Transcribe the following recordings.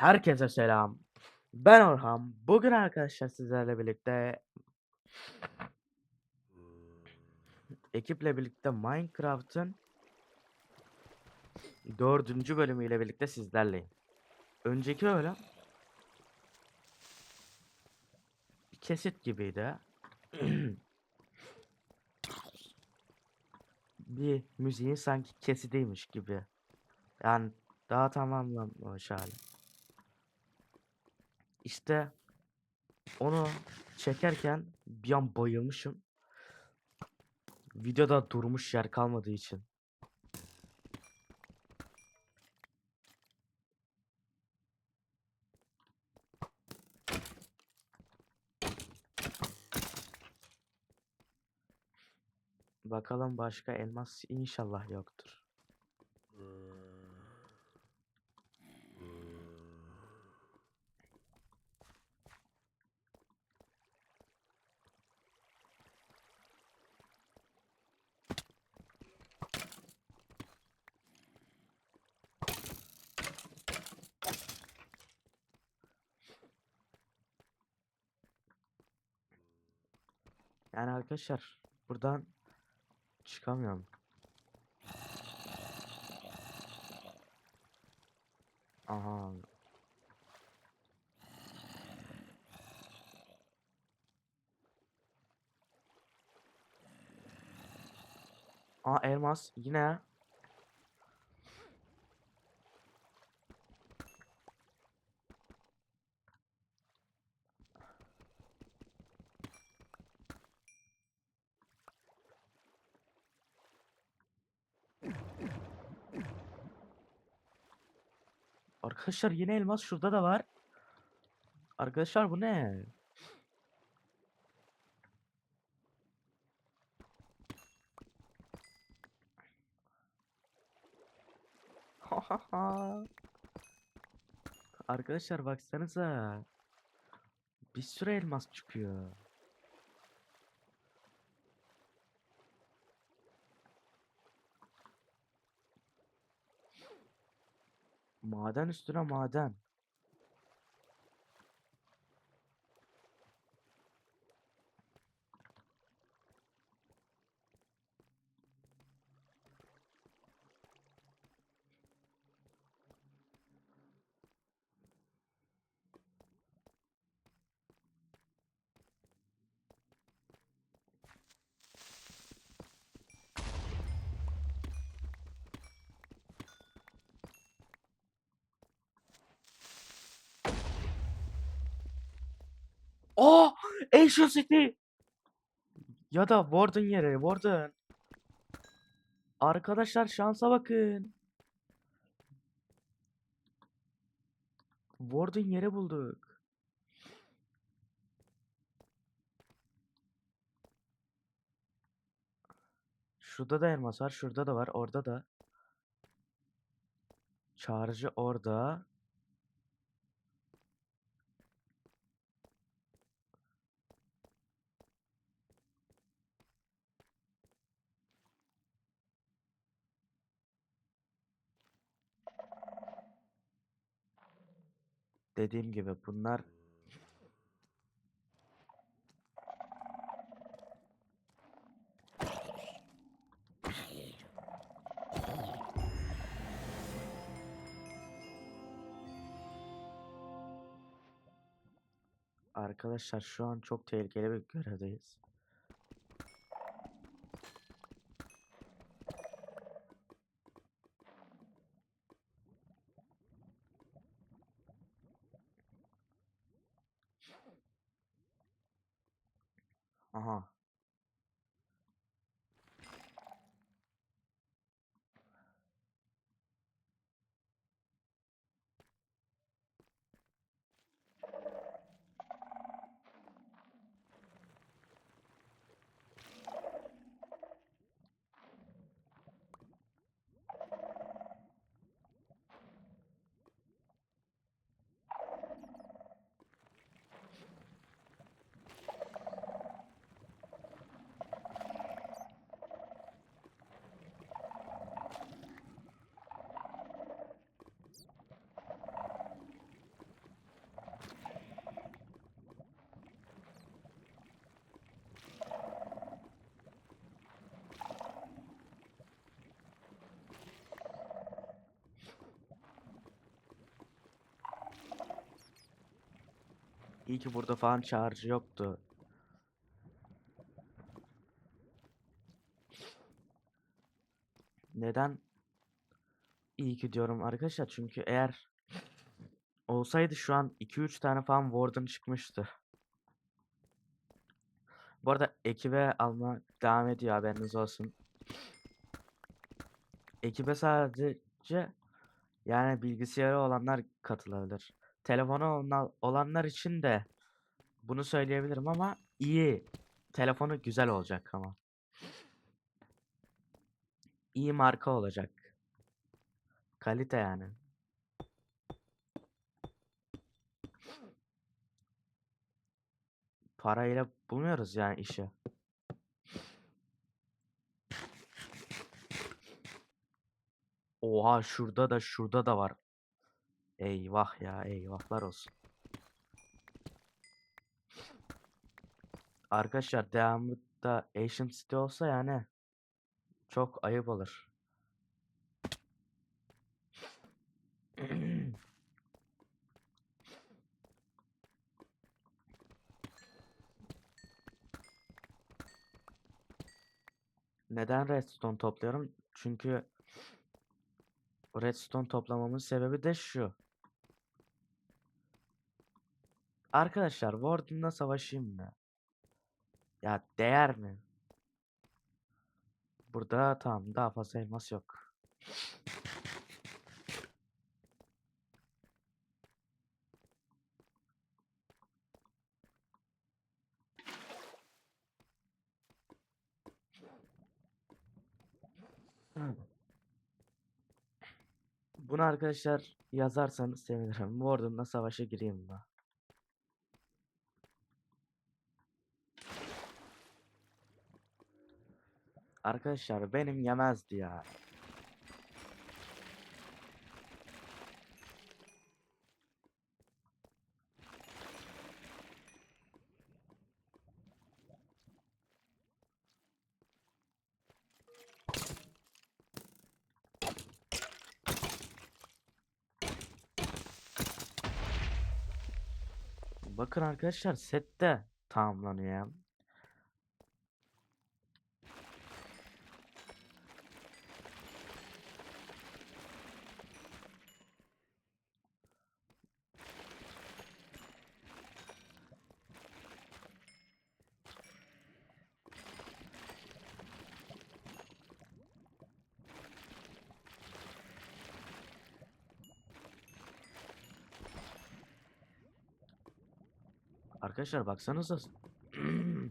Herkese selam. Ben Orhan. Bugün arkadaşlar sizlerle birlikte ekiple birlikte Minecraft'ın dördüncü bölümüyle birlikte sizlerleyim. Önceki bölüm bir kesit gibiydi. bir müziğin sanki kesitiymiş gibi. Yani daha tamamlanmamış hali. İşte onu çekerken bir an bayılmışım. Videoda durmuş yer kalmadığı için. Bakalım başka elmas inşallah yoktur. Yani arkadaşlar buradan çıkamıyorum. Aha. Aa elmas yine. Arkadaşlar yine elmas şurada da var. Arkadaşlar bu ne? Arkadaşlar baksanıza. Bir sürü elmas çıkıyor. Maden üstüne maden. Oh! Ancient City! Ya da Warden yeri, Warden. Arkadaşlar şansa bakın. Warden yeri bulduk. Şurada da elmas var, şurada da var, orada da. Çağrıcı orada. Dediğim gibi bunlar Arkadaşlar şu an çok tehlikeli bir görevdeyiz. İyi ki burada falan çağrıcı yoktu. Neden iyi ki diyorum arkadaşlar? Çünkü eğer olsaydı şu an 2-3 tane falan Warden çıkmıştı. Bu arada ekibe alma devam ediyor haberiniz olsun. Ekibe sadece yani bilgisayarı olanlar katılabilir. Telefonu olan- olanlar için de bunu söyleyebilirim ama iyi. Telefonu güzel olacak ama. İyi marka olacak. Kalite yani. Parayla bulmuyoruz yani işi. Oha şurada da şurada da var. Eyvah ya eyvahlar olsun. Arkadaşlar devamı da Ancient City olsa yani çok ayıp olur. Neden redstone topluyorum? Çünkü redstone toplamamın sebebi de şu. Arkadaşlar Warden'la savaşayım mı? Ya değer mi? Burada tamam daha fazla elmas yok. Bunu arkadaşlar yazarsanız sevinirim. Warden'la savaşa gireyim mi? Arkadaşlar benim yemezdi ya. Bakın arkadaşlar set de tamamlanıyor Arkadaşlar baksanıza.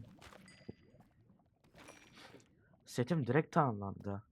Setim direkt tamamlandı.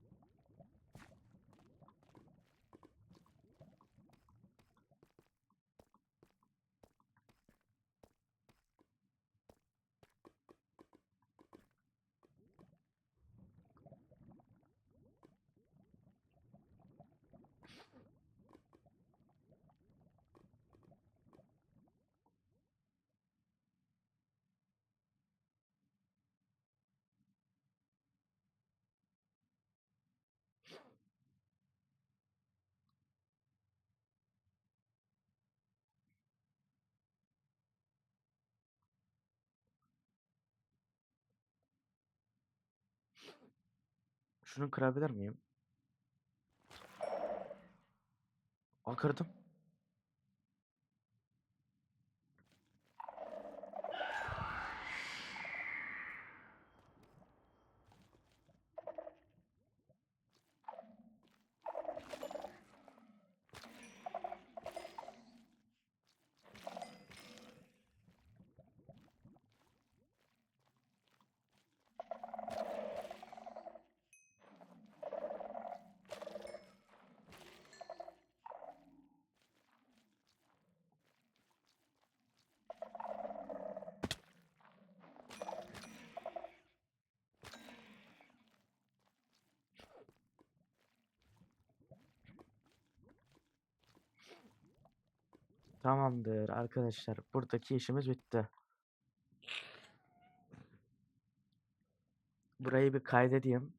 Şunu kırabilir miyim? Aa kırdım. Tamamdır arkadaşlar. Buradaki işimiz bitti. Burayı bir kaydedeyim.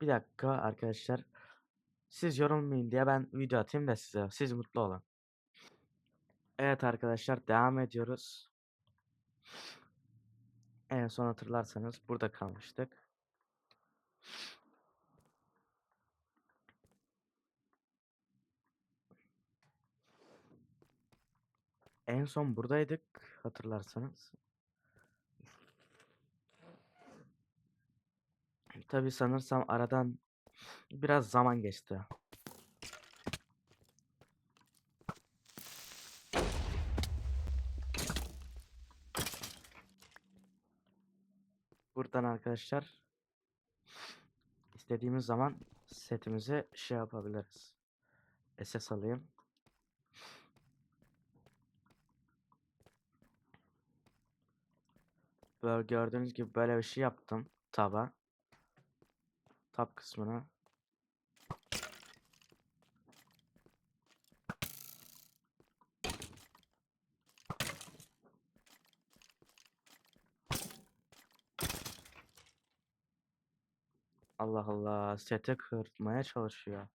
Bir dakika arkadaşlar. Siz yorulmayın diye ben video atayım da size. Siz mutlu olun. Evet arkadaşlar devam ediyoruz. En son hatırlarsanız burada kalmıştık. En son buradaydık hatırlarsanız. Tabii sanırsam aradan biraz zaman geçti. Buradan arkadaşlar istediğimiz zaman setimizi şey yapabiliriz. SS alayım. Böyle gördüğünüz gibi böyle bir şey yaptım taba. Tab kısmına. Allah Allah sete kırpmaya çalışıyor.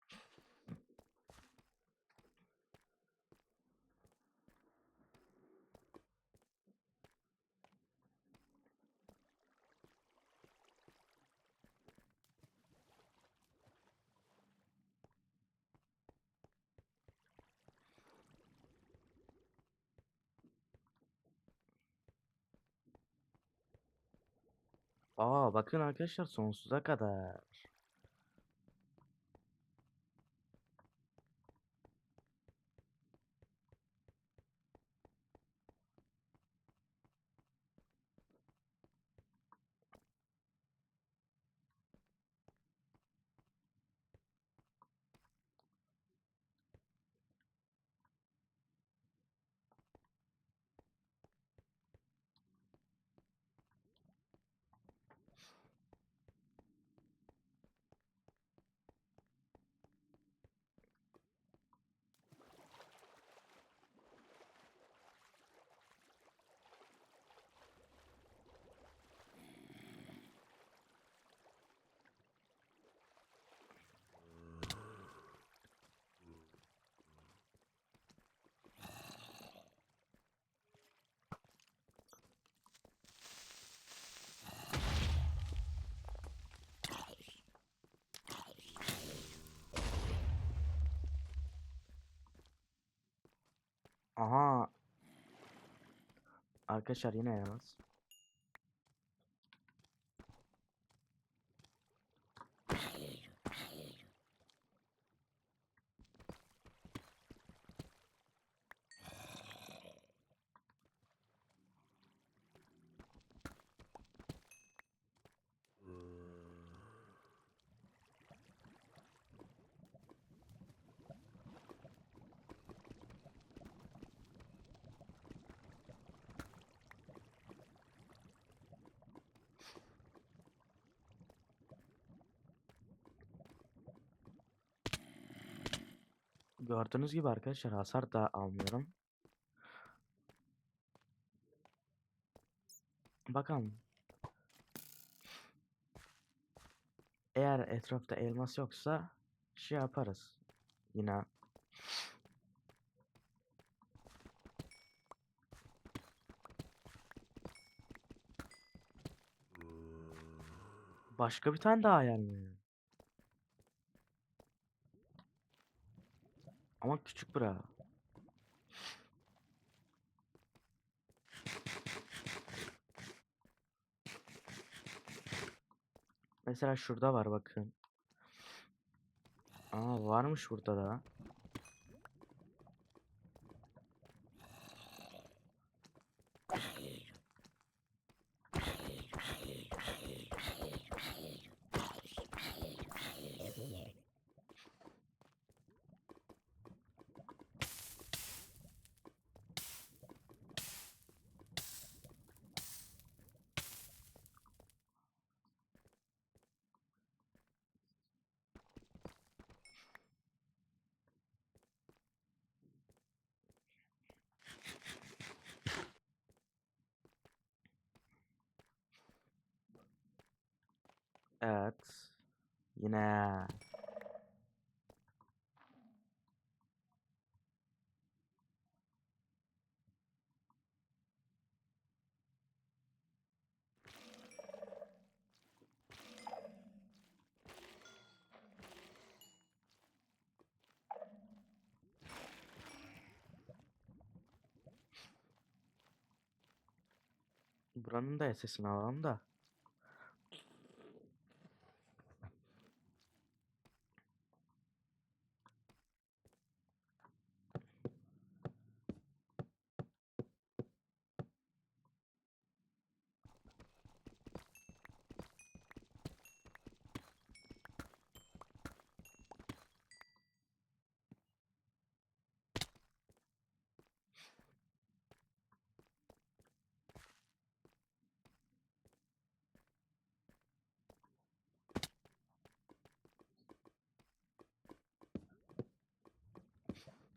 Aa bakın arkadaşlar sonsuza kadar. Aha. Arkadaşlar yine yalnız. Gördüğünüz gibi arkadaşlar hasar da almıyorum. Bakalım. Eğer etrafta elmas yoksa şey yaparız. Yine başka bir tane daha yani. Ama küçük bura. Mesela şurada var bakın. Aa varmış burada da. Evet. Yine. Buranın da sesini alalım da.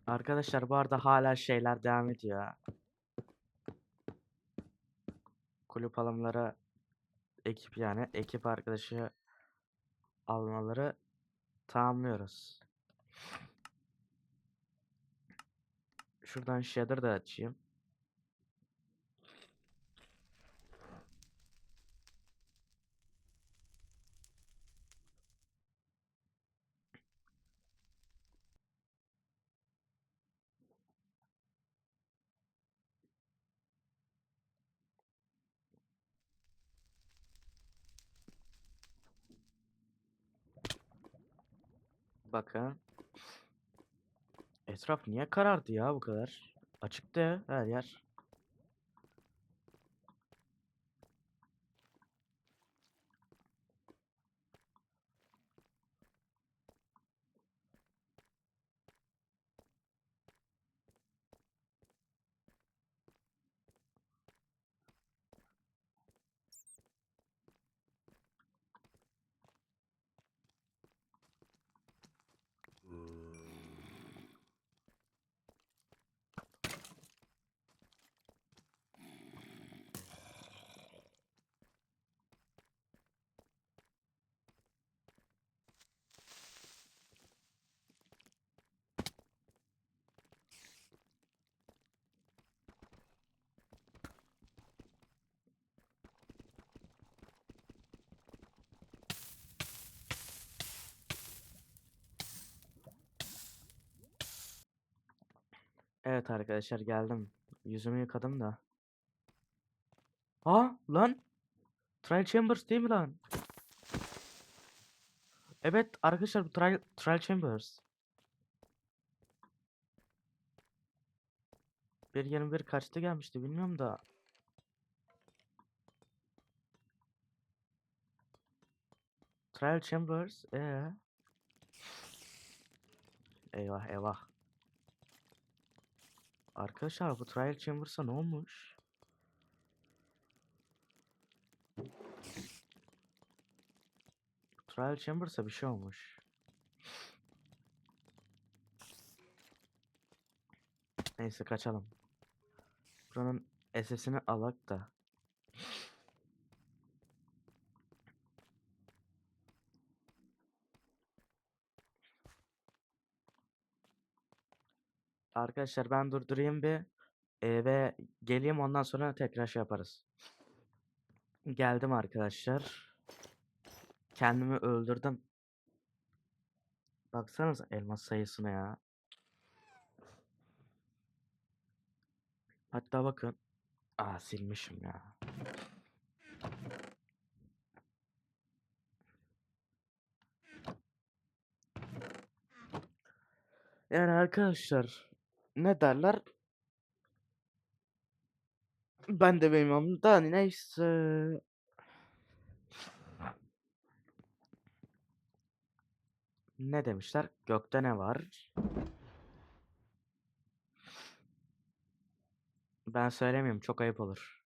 Arkadaşlar bu arada hala şeyler devam ediyor. Kulüp alımları ekip yani ekip arkadaşı almaları tamamlıyoruz. Şuradan shader da açayım. Bakın. Etraf niye karardı ya bu kadar? Açıktı her yer. Evet arkadaşlar geldim. Yüzümü yıkadım da. Aa lan. Trial Chambers değil mi lan? Evet arkadaşlar bu Trial, Trial Chambers. 1.21 kaçta gelmişti bilmiyorum da. Trial Chambers ee. Eyvah eyvah. Arkadaşlar bu Trial Chambers'a ne olmuş? Trial Chambers'a bir şey olmuş. Neyse kaçalım. Buranın SS'ini alak da. Arkadaşlar ben durdurayım bir e, ve geleyim ondan sonra tekrar şey yaparız. Geldim arkadaşlar. Kendimi öldürdüm. Baksanıza elmas sayısına ya. Hatta bakın. Aa silmişim ya. Yani arkadaşlar ne derler? Ben de bilmiyorum da neyse. Ne demişler? Gökte ne var? Ben söylemiyorum çok ayıp olur.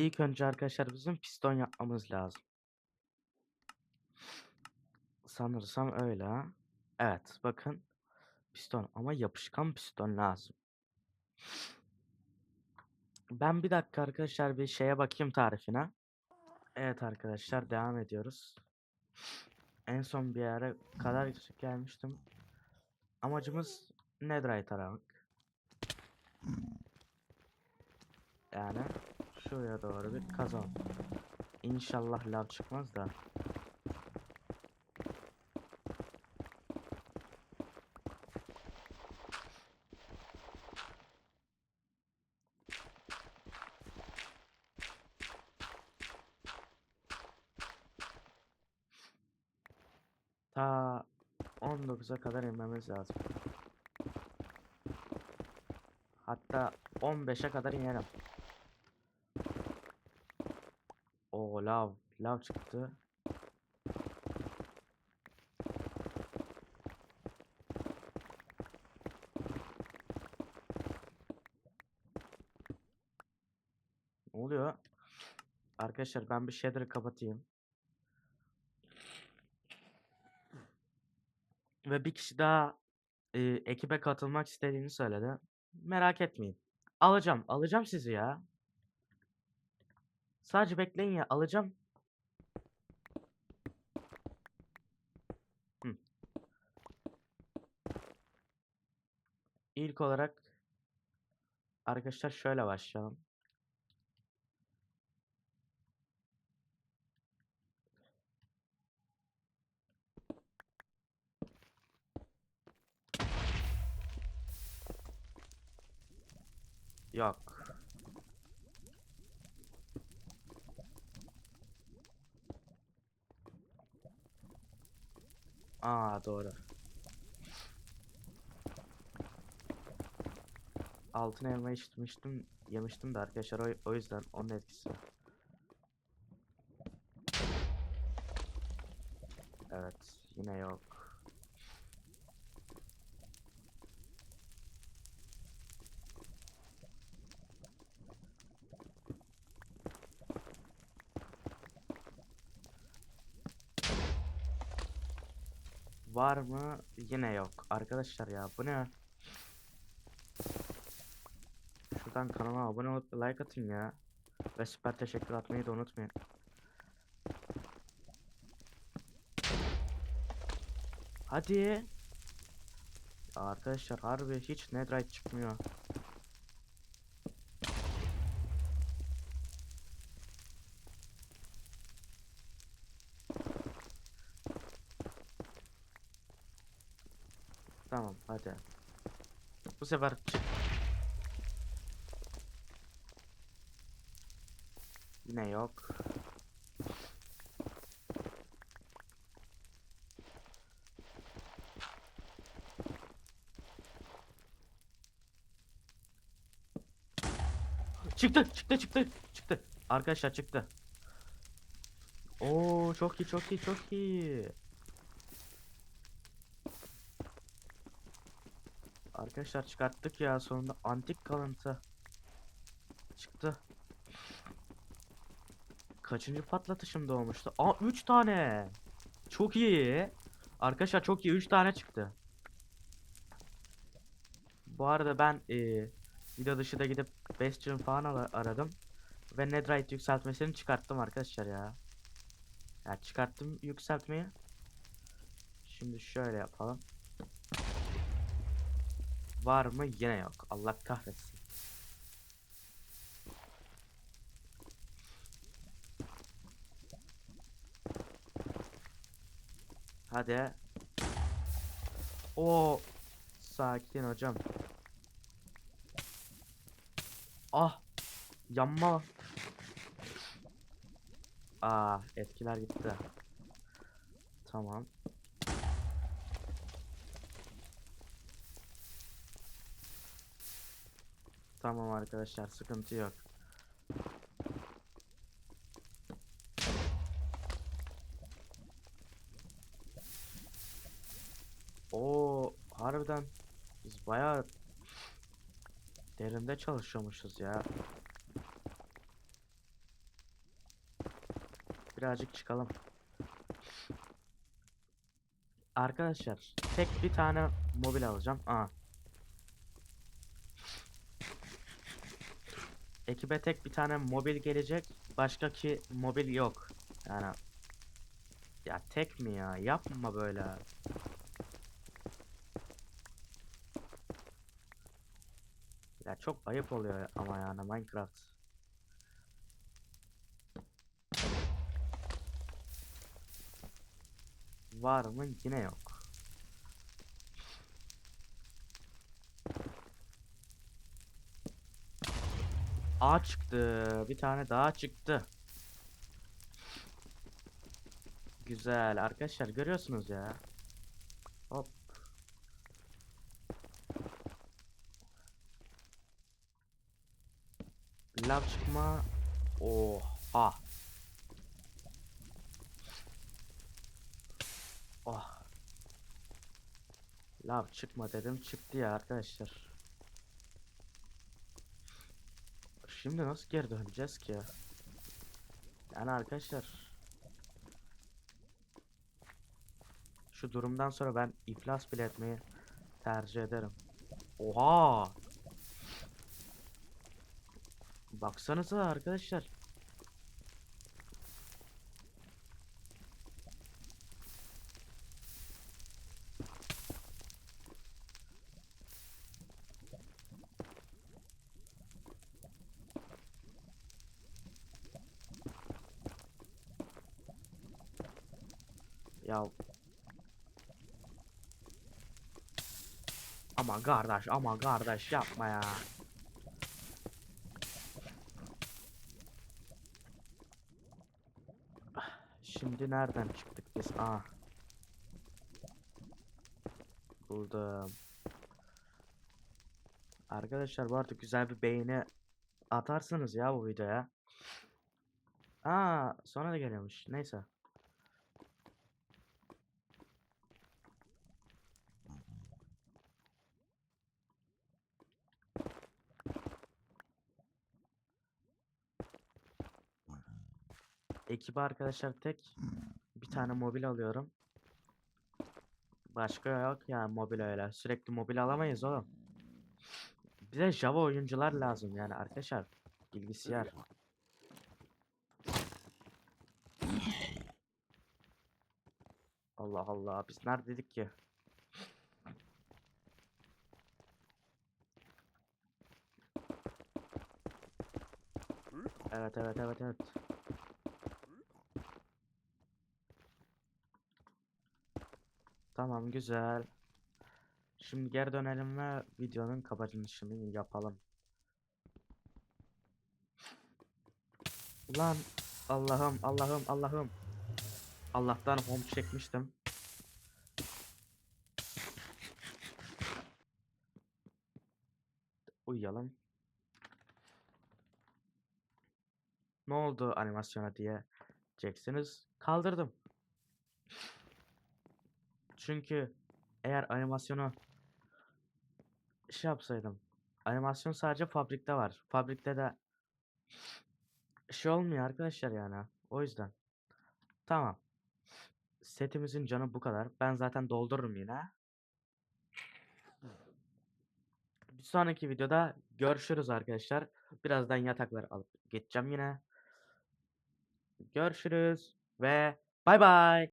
İlk önce arkadaşlar bizim piston yapmamız lazım. Sanırsam öyle. Evet bakın. Piston ama yapışkan piston lazım. Ben bir dakika arkadaşlar bir şeye bakayım tarifine. Evet arkadaşlar devam ediyoruz. En son bir yere kadar gelmiştim. Amacımız Netherite aramak. Yani şuraya doğru bir kazan. İnşallah lav çıkmaz da. Ta 19'a kadar inmemiz lazım. Hatta 15'e kadar inelim. O lav, lav çıktı. Ne oluyor? Arkadaşlar ben bir shader'ı kapatayım. Ve bir kişi daha e, ekibe katılmak istediğini söyledi. Merak etmeyin. Alacağım, alacağım sizi ya. Sadece bekleyin ya, alacağım. Hı. İlk olarak arkadaşlar şöyle başlayalım. Yok. Aa doğru. Altın elma içmiştim, yemiştim de arkadaşlar o, o yüzden onun etkisi. Evet, yine yok. Var mı? Yine yok. Arkadaşlar ya bu ne? Şuradan kanala abone olup like atın ya. Ve süper teşekkür atmayı da unutmayın. Hadi. Ya arkadaşlar harbi hiç netherite çıkmıyor. Tamam hadi. Bu sefer çık. Yine yok. Çıktı, çıktı, çıktı, çıktı. Arkadaşlar çıktı. Oo, çok iyi, çok iyi, çok iyi. Arkadaşlar çıkarttık ya sonunda antik kalıntı çıktı. Kaçıncı patlatışımda olmuştu? Aa 3 tane. Çok iyi. Arkadaşlar çok iyi 3 tane çıktı. Bu arada ben eee video dışı da gidip Bastion falan ara- aradım ve Netherite yükseltmesini çıkarttım arkadaşlar ya. Ya çıkarttım yükseltmeyi. Şimdi şöyle yapalım. Var mı? Yine yok. Allah kahretsin. Hadi. O sakin hocam. Ah. Yanma. Aa, etkiler gitti. Tamam. Tamam arkadaşlar sıkıntı yok. Oo harbiden biz bayağı derinde çalışıyormuşuz ya. Birazcık çıkalım. Arkadaşlar tek bir tane mobil alacağım. Aa. Ekibe tek bir tane mobil gelecek. Başka ki mobil yok. Yani Ya tek mi ya? Yapma böyle. Ya çok ayıp oluyor ama yani Minecraft. Var mı? Yine yok. A çıktı. Bir tane daha çıktı. Güzel arkadaşlar görüyorsunuz ya. Hop. Lav çıkma. Oha. Oh. Lav çıkma dedim çıktı ya arkadaşlar. Şimdi nasıl geri döneceğiz ki ya? Yani arkadaşlar şu durumdan sonra ben iflas bile etmeyi tercih ederim. Oha! Baksanıza arkadaşlar. Ya Aman kardeş, aman kardeş yapma ya. Şimdi nereden çıktık biz? Aa. Buldum. Arkadaşlar bu arada güzel bir beğeni atarsınız ya bu videoya. Aa, sonra da geliyormuş. Neyse. Ekibi arkadaşlar tek bir tane mobil alıyorum. Başka yok ya mobil öyle. Sürekli mobil alamayız oğlum. Bize Java oyuncular lazım yani arkadaşlar. Bilgisayar. Allah Allah biz neredeydik ki? Evet evet evet evet. Tamam güzel. Şimdi geri dönelim ve videonun kapanışını yapalım. Ulan Allah'ım Allah'ım Allah'ım. Allah'tan home çekmiştim. Uyuyalım. Ne oldu animasyona diye diyeceksiniz. Kaldırdım. Çünkü eğer animasyonu şey yapsaydım. Animasyon sadece fabrikte var. Fabrikte de şey olmuyor arkadaşlar yani. O yüzden. Tamam. Setimizin canı bu kadar. Ben zaten doldururum yine. Bir sonraki videoda görüşürüz arkadaşlar. Birazdan yatakları alıp geçeceğim yine. Görüşürüz ve bay bay.